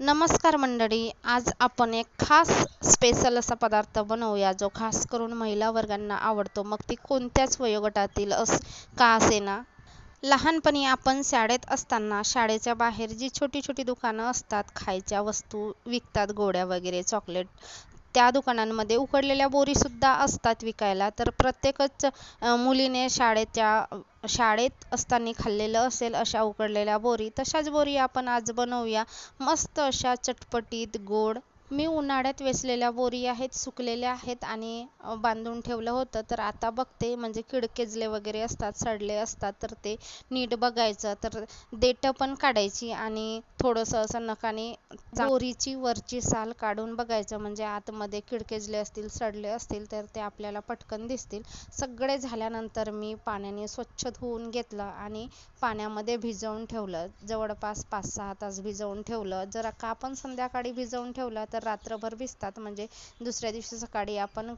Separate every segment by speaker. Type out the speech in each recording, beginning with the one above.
Speaker 1: नमस्कार मंडळी आज आपण एक खास स्पेशल असा पदार्थ बनवूया जो खास करून महिला वर्गांना आवडतो. मग ती कोणत्याच वयोगटातील अस का असेना. लहानपणी आपण शाळेत असताना शाळेच्या बाहेर जी छोटी छोटी दुकानं असतात खायच्या वस्तू विकतात गोड्या वगैरे चॉकलेट त्या दुकानांमध्ये उकडलेल्या बोरीसुद्धा असतात विकायला. तर प्रत्येकच मुलीने शाळेच्या शाळेत असताना खाल्लेलं असेल अशा उकडलेल्या बोरी तशाच बोरी आपण आज बनवूया. मस्त अशा चटपटीत गोड मी उन्हाळ्यात वेचलेल्या बोरी आहेत सुकलेल्या आहेत आणि बांधून ठेवलं होतं. तर आता बघते म्हणजे किडकेजले वगैरे असतात सडले असतात तर ते नीट बघायचं. तर देठं पण काढायची आणि थोडंसं असं नखाने बोरीची वरची साल काढून बघायचं. म्हणजे आतमध्ये किडकेजले असतील सडले असतील तर ते आपल्याला पटकन दिसतील. सगळे झाल्यानंतर मी पाण्याने स्वच्छ धुवून घेतलं आणि पाण्यामध्ये भिजवून ठेवलं. जवळपास पाच सहा तास भिजवून ठेवलं. जर का आपण संध्याकाळी भिजवून ठेवलं तर तर रात्रभर भिजतात. म्हणजे दुसऱ्या दिवशी सकाळी आपण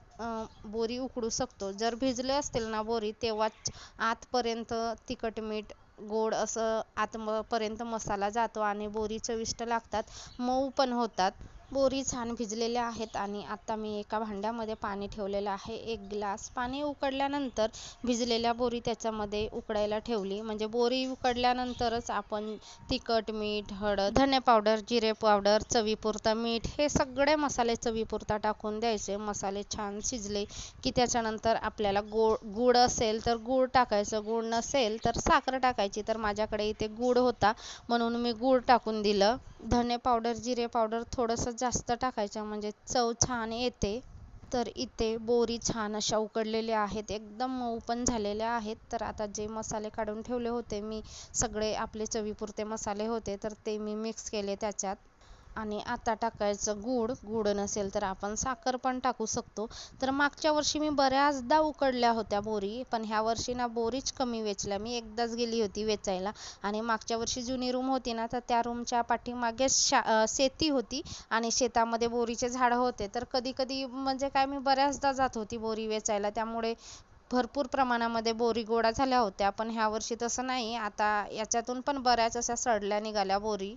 Speaker 1: बोरी उकडू शकतो. जर भिजले असतील ना बोरी तेव्हाच आतपर्यंत तिखट मीठ गोड असं आतपर्यंत मसाला जातो आणि बोरी चविष्ट लागतात. मऊ पण होतात. बोरी छान भिजलेल्या आहेत आणि आता मी एका भांड्यामध्ये पाणी ठेवलेलं आहे. एक ग्लास पाणी उकडल्यानंतर भिजलेल्या बोरी त्याच्यामध्ये उकडायला ठेवली. म्हणजे बोरी उकडल्यानंतरच आपण तिखट मीठ हळद धने पावडर जिरे पावडर चवीपुरता मीठ हे सगळे मसाले चवीपुरता टाकून द्यायचे. मसाले छान शिजले की त्याच्यानंतर आपल्याला गोड गूळ असेल तर गूळ टाकायचं. गूळ नसेल तर साखर टाकायची. तर माझ्याकडे इथे गूळ होता म्हणून मी गूळ टाकून दिलं. धने पावडर जिरे पावडर थोडंसं जास्त टाकायच्या म्हणजे चव छान येते. तर इथे बोरी छान अशा उकडलेल्या आहेत एकदम मऊ पण झालेल्या आहेत. तर आता जे मसाले काढून ठेवले होते मी सगळे आपले चवीपुरते मसाले होते तर ते मी मिक्स केले त्याच्यात. आणि आता टाकायचं गूळ. गूळ नसेल तर आपण साखर पण टाकू शकतो. तर मागच्या वर्षी मी बऱ्याचदा उकडल्या होत्या बोरी पण ह्या वर्षी ना बोरीच कमी वेचल्या. मी एकदाच गेली होती वेचायला. आणि मागच्या वर्षी जुनी रूम होती ना तर त्या रूमच्या पाठीमागेच शा शेती होती आणि शेतामध्ये बोरीचे झाडं होते. तर कधी कधी म्हणजे काय मी बऱ्याचदा जात होती बोरी वेचायला. त्यामुळे भरपूर प्रमाणामध्ये बोरी गोळा झाल्या होत्या. पण ह्या वर्षी तसं नाही. आता याच्यातून पण बऱ्याच अशा सडल्या निघाल्या बोरी.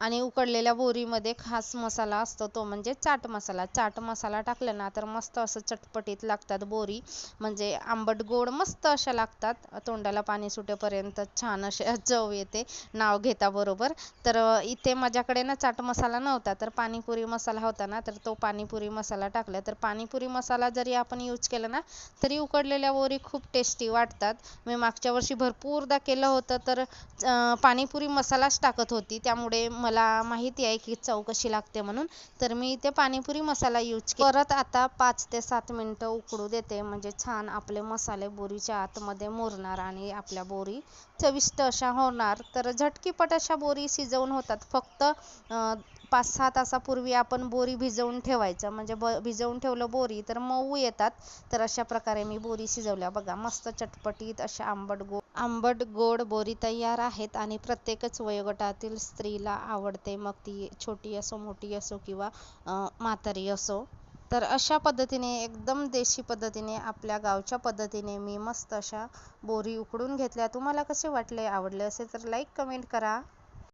Speaker 1: आणि उकडलेल्या बोरीमध्ये खास मसाला असतो तो म्हणजे चाट मसाला. चाट मसाला टाकला ना तर मस्त असं चटपटीत लागतात बोरी. म्हणजे आंबट गोड मस्त अशा लागतात. तोंडाला पाणी सुटेपर्यंत छान अशा चव येते. नाव घेता बरोबर. तर इथे माझ्याकडे ना चाट मसाला नव्हता. तर पाणीपुरी मसाला होता ना तर तो पाणीपुरी मसाला टाकला. तर पाणीपुरी मसाला जरी आपण यूज केला ना तरी उकडलेल्या बोरी खूप टेस्टी वाटतात. मी मागच्या वर्षी भरपूरदा केलं होतं तर पाणीपुरी मसालाच टाकत होती. त्यामुळे मला माहिती आहे की चव कशी लागते म्हणून तर मी इथे पाणीपुरी मसाला यूज परत आता पाच ते सात मिनटं उकडू देते. म्हणजे छान आपले मसाले बोरीच्या आतमध्ये मुरणार आणि आपल्या बोरी चविष्ट अशा होणार. तर झटकीपट अशा बोरी शिजवून होतात. फक्त पाच सहा तासापूर्वी आपण बोरी भिजवून ठेवायचं. म्हणजे ब भिजवून ठेवलं बोरी तर मऊ येतात. तर अशा प्रकारे मी बोरी शिजवल्या. बघा मस्त चटपटीत अशा आंबट गोड आंबट गोड बोरी तयार आहेत. आणि प्रत्येकच वयोगटातील स्त्रीला आवडते. मग ती छोटी असो मोठी असो किंवा म्हातारी असो. तर अशा पद्धतीने एकदम देशी पद्धतीने आपल्या गावच्या पद्धतीने मी मस्त अशा बोरी उकडून घेतल्या. तुम्हाला कसे वाटले आवडले असेल तर लाईक कमेंट करा.